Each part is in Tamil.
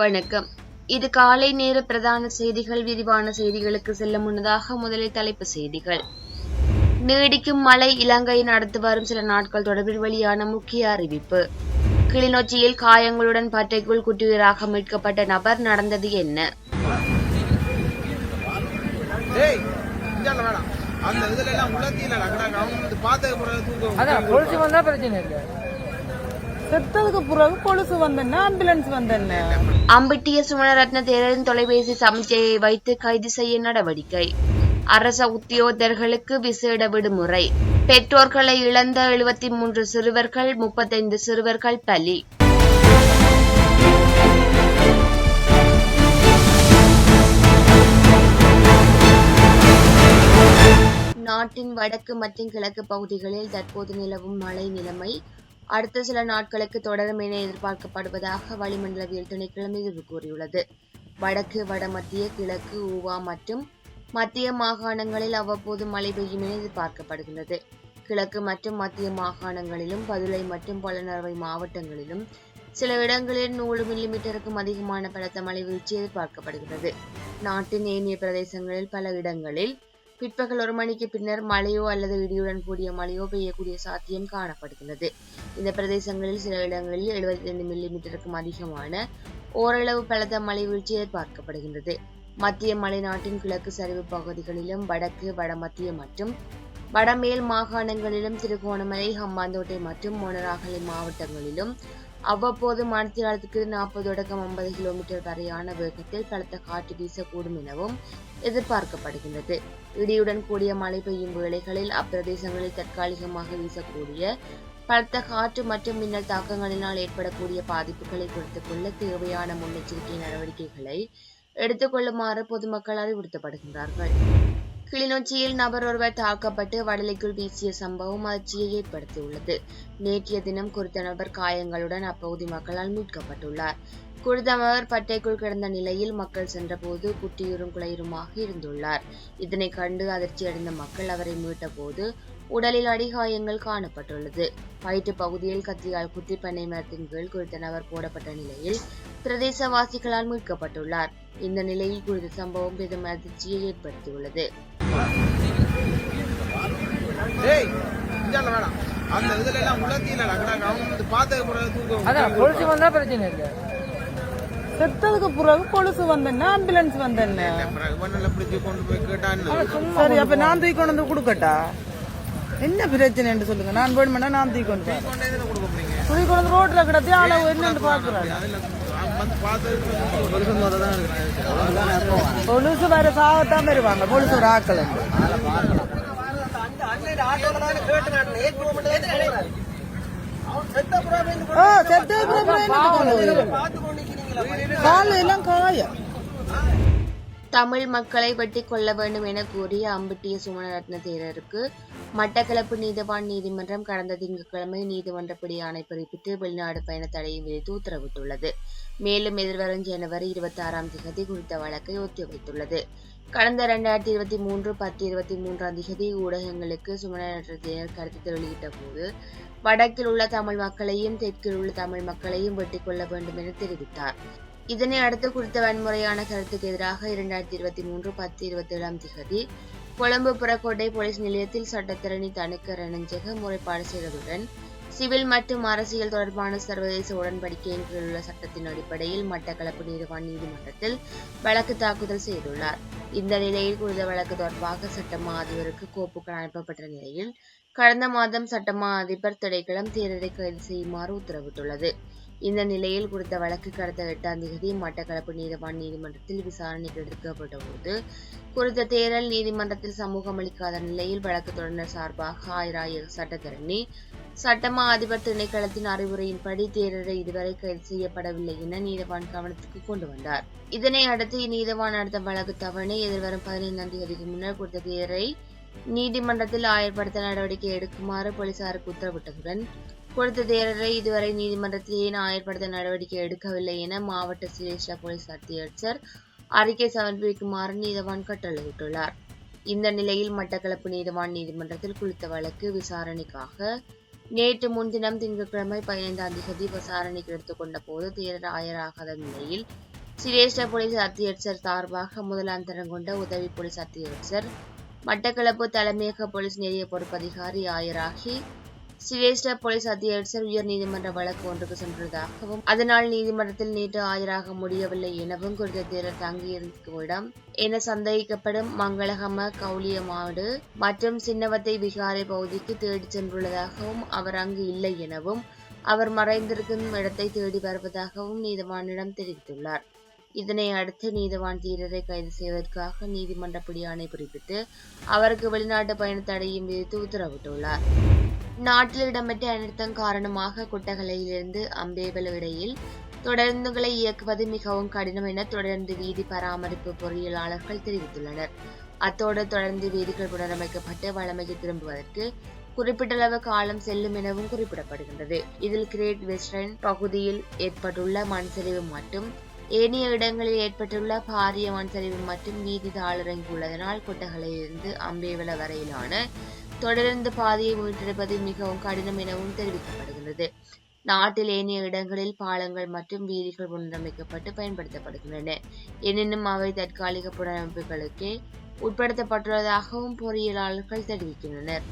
வணக்கம். இது காலை நேர பிரதான செய்திகள் விரிவான செய்திகளுக்கு செல்ல முன்னதாக முதலில் தலைப்பு செய்திகள். நீடிக்கும் மழை இலங்கையின் அடுத்து வரும் சில நாட்கள் தொடர்பில் வெளியான முக்கிய அறிவிப்பு. கிளிநொச்சியில் காயங்களுடன் பட்டைக்குள் குட்டியுயிராக மீட்கப்பட்ட நபர் நடந்தது என்ன? டேய் இந்தாண்ட வேணாம் அந்த இதுல எல்லாம் உலர்த்தியில பிறகு தூக்கம் அதான் கொலுசு வந்தா பிரச்சனை இல்லை செத்ததுக்கு பிறகு கொலுசு வந்தேன்னா ஆம்புலன்ஸ் வந்தேன்னு. அம்பிட்டிய சுமணரத்ன தேரரின் தொலைபேசி சமிச்சையை வைத்து கைது செய்ய நடவடிக்கை. அரச உத்தியோகர்களுக்கு விசேட விடுமுறை. பெற்றோர்களை இழந்த எழுபத்தி மூன்று சிறுவர்கள் முப்பத்தைந்து சிறுவர்கள் பலி. நாட்டின் வடக்கு மற்றும் கிழக்கு பகுதிகளில் தற்போது நிலவும் மழை நிலைமை அடுத்த சில நாட்களுக்கு தொடரும் என எதிர்பார்க்கப்படுவதாக வளிமண்டலவியல் திணைக்களம் எதிர்வு கூறியுள்ளது. வடக்கு வடமத்திய கிழக்கு ஊவா மற்றும் மத்திய மாகாணங்களில் அவ்வப்போது மழை பெய்யும் என எதிர்பார்க்கப்படுகிறது கிழக்கு மற்றும் மத்திய மாகாணங்களிலும் பதுளை மற்றும் பொலனறுவை மாவட்டங்களிலும் சில இடங்களில் நூறு மில்லிமீட்டருக்கும் அதிகமான பலத்த மழை வீழ்ச்சி எதிர்பார்க்கப்படுகிறது. நாட்டின் ஏனைய பிரதேசங்களில் பல இடங்களில் பிற்பகல் ஒரு மணிக்கு பின்னர் மழையோ அல்லது இடியுடன் கூடிய மழையோ பெய்யக்கூடிய சாத்தியம் காணப்படுகிறது. இந்த பிரதேசங்களில் சில இடங்களில் 75 மில்லிமீட்டருக்கும் அதிகமான ஓரளவு பலத்த மழை வீழ்ச்சி எதிர்பார்க்கப்படுகின்றது. மத்திய மலைநாட்டின் கிழக்கு சரிவு பகுதிகளிலும் வடக்கு வடமத்திய மற்றும் வடமேல் மாகாணங்களிலும் திருகோணமலை ஹம்பாந்தோட்டை மற்றும் மொனராகலை மாவட்டங்களிலும் அவ்வப்போது மணித்தியாலத்துக்கு நாற்பது தொடக்கம் ஐம்பது கிலோமீட்டர் வரையான வேகத்தில் பலத்த காற்று வீசக்கூடும் எனவும் எதிர்பார்க்கப்படுகின்றது. இடியுடன் கூடிய மழை பெய்யும் வேளைகளில் அப்பிரதேசங்களில் தற்காலிகமாக வீசக்கூடிய பலத்த காற்று மற்றும் மின்னல் தாக்கங்களினால் ஏற்படக்கூடிய பாதிப்புகளை குறைத்துக் கொள்ள தேவையான முன்னெச்சரிக்கை நடவடிக்கைகளை எடுத்துக்கொள்ளுமாறு பொதுமக்கள் அறிவுறுத்தப்படுகின்றார்கள். கிளிநொச்சியில் நபர் ஒருவர் தாக்கப்பட்டு வடலைக்குள் வீசிய சம்பவம் அதிர்ச்சியை ஏற்படுத்தியுள்ளது. நேற்றைய தினம் குறித்த நபர் காயங்களுடன் அப்பகுதி மக்களால் மீட்கப்பட்டுள்ளார். குறித்த நபர் பட்டைக்குள் கிடந்த நிலையில் மக்கள் சென்றபோது குட்டியுறும் குலையுருமாக இருந்துள்ளார். இதனை கண்டு அதிர்ச்சியடைந்த மக்கள் அவரை மீட்டபோது உடலில் அடிகாயங்கள் காணப்பட்டுள்ளது. வயிற்று பகுதியில் கத்தியால் குத்தி பண்ணை மரத்தின் கீழ் குறித்த நபர் போடப்பட்ட நிலையில் பிரதேசவாசிகளால் மீட்கப்பட்டுள்ளார். இந்த நிலையில் குறித்த சம்பவம் பெரும் அதிர்ச்சியை ஏற்படுத்தியுள்ளது. அந்த இதுல எல்லாம் உலர்த்தியில தூக்கம் வந்தா பிரச்சனை இல்லை. செத்ததுக்கு பிறகு கொலுசு வந்தேன்னா ஆம்புலன்ஸ் கேட்டான்னு. சரி அப்ப நான் தூக்கி கொண்டு வந்து கொடுக்கட்டா? என்ன பிரச்சனைன்னு சொல்லுங்க. நான் வேணுமென்னா நான் தூக்கி கொண்டு தூக்கி கொண்டு வந்து ரோட்ல கிடத்தி ஆளை என்னன்னு பாக்குறாங்க கொலுசு வேற சாகத்தான் வருவாங்க. கொலுசு ஒரு ஆக்கள் செத்த கால எல்லாம் காயம் தமிழ் மக்களை வெட்டி கொள்ள வேண்டும் என கூறிய அம்பட்டிய சுமணரத்ன தேரருக்கு மட்டக்களப்பு நீதவான் நீதிமன்றம் கடந்த திங்கட்கிழமை நீதிமன்ற பிடியாணை பிறப்பித்து வெளிநாடு பயண தடையை விதித்து உத்தரவிட்டுள்ளது. மேலும் எதிர்வரும் ஜனவரி இருபத்தி ஆறாம் திகதி குறித்த வழக்கை ஒத்திவைத்துள்ளது. கடந்த இரண்டாயிரத்தி இருபத்தி மூன்று பத்து இருபத்தி மூன்றாம் திகதி ஊடகங்களுக்கு சுமணரத்ன கருத்து வெளியிட்ட போது வடக்கில் உள்ள தமிழ் மக்களையும் தெற்கில் உள்ள தமிழ் மக்களையும் வெட்டிக்கொள்ள வேண்டும் என தெரிவித்தார். இதனை அடுத்து குறித்த வன்முறையான கருத்துக்கு எதிராக இரண்டாயிரத்தி இருபத்தி மூன்று பத்து இருபத்தி ஏழாம் திகதி கொழும்பு புறக்கோட்டை போலீஸ் நிலையத்தில் சட்டத்தரணி தணுக்க ரணஞ்சக முறைப்பாடு செய்ததுடன் சிவில் மற்றும் அரசியல் தொடர்பான சர்வதேச உடன்படிக்கையின் கீழ் உள்ள சட்டத்தின் அடிப்படையில் மட்டக்களப்பு நீதிவான் நீதிமன்றத்தில் வழக்கு தாக்குதல் செய்துள்ளார். இந்த நிலையில் குறித்த வழக்கு தொடர்பாக சட்டமா அதிபருக்கு கோப்புகள் அனுப்பப்பட்ட நிலையில் கடந்த மாதம் சட்டமா அதிபர் திணைக்களம் தேரரை கைது செய்யுமாறு உத்தரவிட்டுள்ளது. இந்த நிலையில் குறித்த வழக்கு கடந்த எட்டாம் தேதி மட்டக்களப்பு நீதவான் நீதிமன்றத்தில் விசாரணைக்கு எடுக்கப்பட்ட போது குறித்த தேரல் நீதிமன்றத்தில் சமூகம் அளிக்காத நிலையில் வழக்கு தொடர்னர் சார்பாக ஆயிராய சட்டத்தரணி சட்டமா அதிபர் திணைக்களத்தின் அறிவுரையின்படி தேரரை இதுவரை கைது செய்யப்படவில்லை என நீதவான் கவனத்துக்கு கொண்டு வந்தார். இதனை அடுத்து நீதவான் அடுத்த வழக்கு தவணை எதிர்வரும் பதினைந்தாம் தேதிக்கு முன்னர் குறித்த தேரரை நீதிமன்றத்தில் ஆயர்படுத்த நடவடிக்கை எடுக்குமாறு போலீசாருக்கு உத்தரவிட்டதுடன் கொடுத்த தேரரை இதுவரை நீதிமன்றத்தில் ஏன் ஆயர்படுத்த நடவடிக்கை எடுக்கவில்லை என மாவட்ட சிரேஷ்ட போலீஸ் அத்தியட்சர் அறிக்கை சமர்ப்பிக்குமாறு நீதவான் கட்டளையிட்டுள்ளார். இந்த நிலையில் மட்டக்களப்பு நீதவான் நீதிமன்றத்தில் குறித்த வழக்கு விசாரணைக்காக நேற்று முன்தினம் திங்கட்கிழமை பதினைந்தாம் தேதி விசாரணைக்கு எடுத்துக்கொண்ட போது தேரர் ஆயராகாத நிலையில் சிரேஷ்ட போலீஸ் அத்தியட்சர் சார்பாக முதலாந்தரம் கொண்ட உதவி போலீஸ் அத்தியட்சர் மட்டக்களப்பு தலைமையக போலீஸ் நிலைய பொறுப்பதிகாரி ஆயராகி சிவேஸ்ட போலீஸ் அத்தியட்சர் உயர் நீதிமன்ற வழக்கு ஒன்றுக்கு சென்றதாகவும் அதனால் நீதிமன்றத்தில் நேற்று ஆஜராக முடியவில்லை எனவும் குறித்த தேரர் தங்கியிருக்கும் இடம் என சந்தேகிக்கப்படும் மங்களகம கவுளியமாடு மற்றும் சின்னவத்தை விகாரை பகுதிக்கு தேடிச் சென்றுள்ளதாகவும் அவர் அங்கு இல்லை எனவும் அவர் மறைந்திருக்கும் இடத்தை தேடி வருவதாகவும் நீதிவானிடம் தெரிவித்துள்ளார். இதனை அடுத்து நீதிவான் தீரரை கைது செய்வதற்காக நீதிமன்ற பிடியாணை பிறப்பித்து அவருக்கு வெளிநாட்டு பயண தடையும் விதித்து உத்தரவிட்டுள்ளார். நாட்டில் இடம்பெற்ற அனர்த்தம் காரணமாக குட்டகலையிலிருந்து அம்பேவல இடையில் தொடர்ந்துகளை இயக்குவது மிகவும் கடினம் என தொடர்ந்து வீதி பராமரிப்பு பொறியியலாளர்கள் தெரிவித்துள்ளனர். அத்தோடு தொடர்ந்து வீதிகள் புனரமைக்கப்பட்டு வழமைக்கு திரும்புவதற்கு குறிப்பிட்டளவு காலம் செல்லும் எனவும் குறிப்பிடப்படுகின்றது. இதில் கிரேட் வெஸ்டர்ன் பகுதியில் ஏற்பட்டுள்ள மண் சரிவு மற்றும் ஏனைய இடங்களில் ஏற்பட்டுள்ள பாரிய மண் சரிவு மற்றும் வீதி தாளிறங்கியுள்ளதனால் குட்டகலையிலிருந்து அம்பேவல வரையிலான தொடர்ந்து பாதையை மீட்டெடுப்பது மிகவும் கடினம் எனவும் தெரிவிக்கப்படுகிறது நாட்டில் ஏனைய இடங்களில் பாலங்கள் மற்றும் வீதிகள் புனரமைக்கப்பட்டு பயன்படுத்தப்படுகின்றன. எனினும் அவை தற்காலிக புனரமைப்புகளுக்கே உட்படுத்தப்பட்டுள்ளதாகவும் பொறியியலாளர்கள் தெரிவிக்கின்றனர்.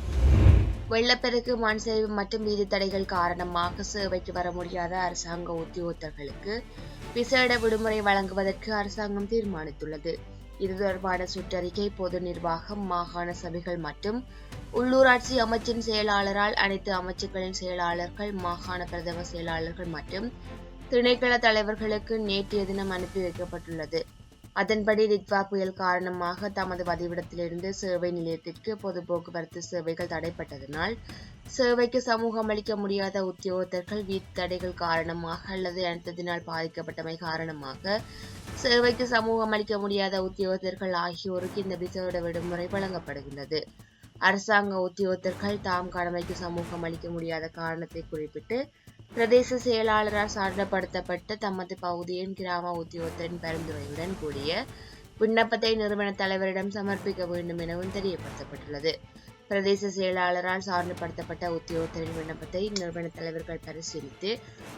வெள்ளப்பெருக்கு மண் சரிவு மற்றும் வீதி தடைகள் காரணமாக சேவைக்கு வர முடியாத அரசாங்க உத்தியோகத்தர்களுக்கு விசேட விடுமுறை வழங்குவதற்கு அரசாங்கம் தீர்மானித்துள்ளது. இது தொடர்பான சுற்றறிக்கை பொது நிர்வாகம் மாகாண சபைகள் மற்றும் உள்ளூராட்சி அமைச்சின் செயலாளரால் அனைத்து அமைச்சுக்களின் செயலாளர்கள் மாகாண பிரதம செயலாளர்கள் மற்றும் திணைக்கள தலைவர்களுக்கு நேற்றைய தினம் அனுப்பி வைக்கப்பட்டுள்ளது. அதன்படி ரித்வா புயல் காரணமாக தமது வதிவிடத்திலிருந்து சேவை நிலையத்திற்கு பொது போக்குவரத்து சேவைகள் தடைப்பட்டதனால் சேவைக்கு சமூகம் அளிக்க முடியாத உத்தியோகத்தர்கள் வீட்டு தடைகள் காரணமாக அல்லது அடுத்ததினால் பாதிக்கப்பட்டமை காரணமாக சேவைக்கு சமூகம் அளிக்க முடியாத உத்தியோகத்தர்கள் ஆகியோருக்கு இந்த விசேட விடுமுறை வழங்கப்படுகின்றது. அரசாங்க உத்தியோகத்தர்கள் தாம் கடமைக்கு சமூகம் அளிக்க முடியாத காரணத்தை குறிப்பிட்டு பிரதேச செயலாளரால் சான்றப்படுத்தப்பட்ட தமது பகுதியின் கிராம உத்தியோகத்தரின் பரிந்துரையுடன் கூடிய விண்ணப்பத்தை நிறுவன தலைவரிடம் சமர்ப்பிக்க வேண்டும் எனவும் தெரியப்படுத்தப்பட்டுள்ளது. பிரதேச செயலாளரால் சார்ந்தப்படுத்தப்பட்ட உத்தியோகத்தரின் விண்ணப்பத்தை நிறுவன தலைவர்கள் பரிசீலித்து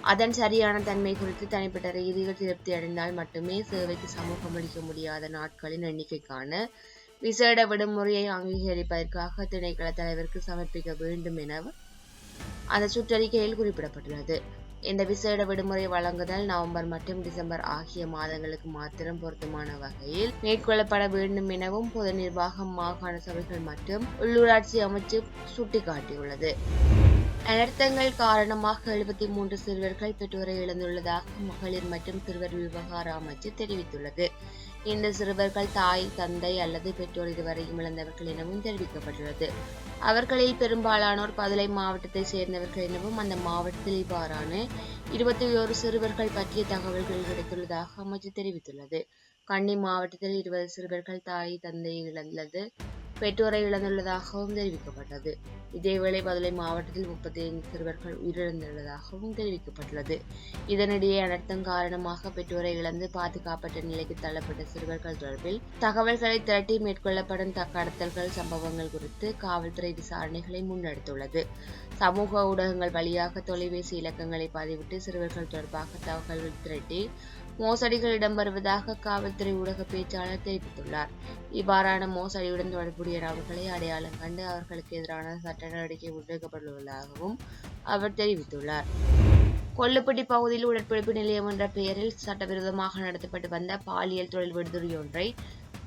அதன் சரியான தன்மை குறித்து தனிப்பட்ட ரீதியில் திருப்தி அடைந்தால் மட்டுமே சேவைக்கு சமூகம் அளிக்க முடியாத நாட்களின் எண்ணிக்கைக்கான விசேட விடுமுறையை அங்கீகரிப்பதற்காக திணைக்கள தலைவருக்கு சமர்ப்பிக்க வேண்டும் எனவும் அந்த சுற்றறிக்கையில் குறிப்பிடப்பட்டுள்ளது. இந்த விசேட விடுமுறை வழங்குதல் நவம்பர் மற்றும் டிசம்பர் ஆகிய மாதங்களுக்கு மாத்திரம் பொருத்தமான வகையில் மேற்கொள்ளப்பட வேண்டும் எனவும் பொது நிர்வாகம் மாகாண சபைகள் மற்றும் உள்ளூராட்சி அமைச்சு சுட்டிக்காட்டியுள்ளது. அனர்த்தங்கள் காரணமாக எழுபத்தி மூன்று சிறுவர்கள் பெற்றோரை இழந்துள்ளதாக மகளிர் மற்றும் சிறுவர் விவகார அமைச்சு தெரிவித்துள்ளது. இந்த சிறுவர்கள் தாய் தந்தை அல்லது பெற்றோர் இதுவரையும் இழந்தவர்கள் எனவும் தெரிவிக்கப்பட்டுள்ளது. அவர்களில் பெரும்பாலானோர் பதுளை மாவட்டத்தை சேர்ந்தவர்கள் எனவும் அந்த மாவட்டத்தில் இவ்வாறான இருபத்தி ஒரு சிறுவர்கள் பற்றிய தகவல்கள் கிடைத்துள்ளதாக அமைச்சு தெரிவித்துள்ளது. கண்ணி மாவட்டத்தில் இருபது சிறுவர்கள் தாய் தந்தையை இழந்தது. பெற்றோரை இழந்துள்ளதாகவும் தெரிவிக்கப்பட்டது. இதேவேளை பதுளை மாவட்டத்தில் முப்பத்தி ஐந்து சிறுவர்கள் உயிரிழந்துள்ளதாகவும் தெரிவிக்கப்பட்டுள்ளது. இதனிடையே அனர்த்தம் காரணமாக பெற்றோரை இழந்து பாதுகாப்பற்ற நிலைக்கு தள்ளப்பட்ட சிறுவர்கள் தொடர்பில் தகவல்களை திரட்டி மேற்கொள்ளப்படும் கடத்தல்கள் சம்பவங்கள் குறித்து காவல்துறை விசாரணைகளை முன்னெடுத்துள்ளது. சமூக ஊடகங்கள் வழியாக தொலைபேசி இலக்கங்களை பதிவிட்டு சிறுவர்கள் தொடர்பாக தகவல்கள் திரட்டி மோசடிகள் இடம்பெறுவதாக காவல்துறை ஊடக பேச்சாளர் தெரிவித்துள்ளார். இவ்வாறான மோசடியுடன் தொடர்புடைய நபர்களை அடையாளம் கண்டு அவர்களுக்கு எதிரான சட்ட நடவடிக்கை முன்னெடுக்கப்பட்டுள்ளதாகவும் அவர் தெரிவித்துள்ளார். கொல்லுப்பட்டி பகுதியில் உடற்பிடிப்பு நிலையம் என்ற பெயரில் சட்டவிரோதமாக நடத்தப்பட்டு வந்த பாலியல் தொழில் விடுதுறையொன்றை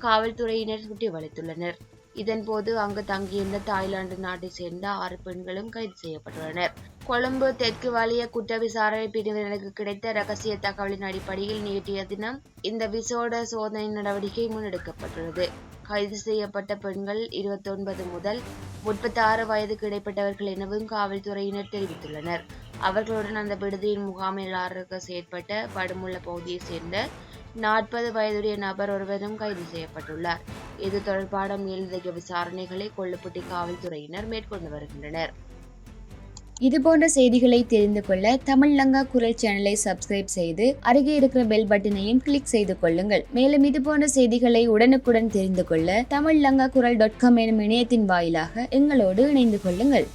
காவல்துறையினர் சுட்டி வளைத்துள்ளனர் இதன்போது அங்கு தங்கியிருந்த தாய்லாந்து நாட்டைச் சேர்ந்த ஆறு பெண்களும் கைது செய்யப்பட்டுள்ளனர். கொழும்பு தெற்கு வலிய குற்ற விசாரணை பிரிவினருக்கு கிடைத்த ரகசிய தகவலின் அடிப்படையில் நேற்றைய தினம் இந்த விசோட சோதனை நடவடிக்கை முன்னெடுக்கப்பட்டுள்ளது. கைது செய்யப்பட்ட பெண்கள் இருபத்தொன்பது முதல் முப்பத்தி ஆறு வயதுக்கு இடைப்பட்டவர்கள் எனவும் காவல்துறையினர் தெரிவித்துள்ளனர். அவர்களுடன் அந்த விடுதியின் முகாமையாளராக செயற்பட்ட படுமுள்ள பகுதியைச் சேர்ந்த நாற்பது வயதுடைய நபர் ஒருவரும் கைது செய்யப்பட்டுள்ளார். இது தொடர்பான மேலதிக விசாரணைகளை கொள்ளுப்பட்டி காவல்துறையினர் மேற்கொண்டு வருகின்றனர். இதுபோன்ற செய்திகளை தெரிந்து கொள்ள தமிழ் லங்கா குரல் சேனலை சப்ஸ்கிரைப் செய்து அருகே இருக்கிற பெல் பட்டனையும் கிளிக் செய்து கொள்ளுங்கள். மேலும் இதுபோன்ற செய்திகளை உடனுக்குடன் தெரிந்து கொள்ள தமிழ் லங்கா குரல் டாட் காம் எனும் இணையத்தின் வாயிலாக எங்களோடு இணைந்து கொள்ளுங்கள்.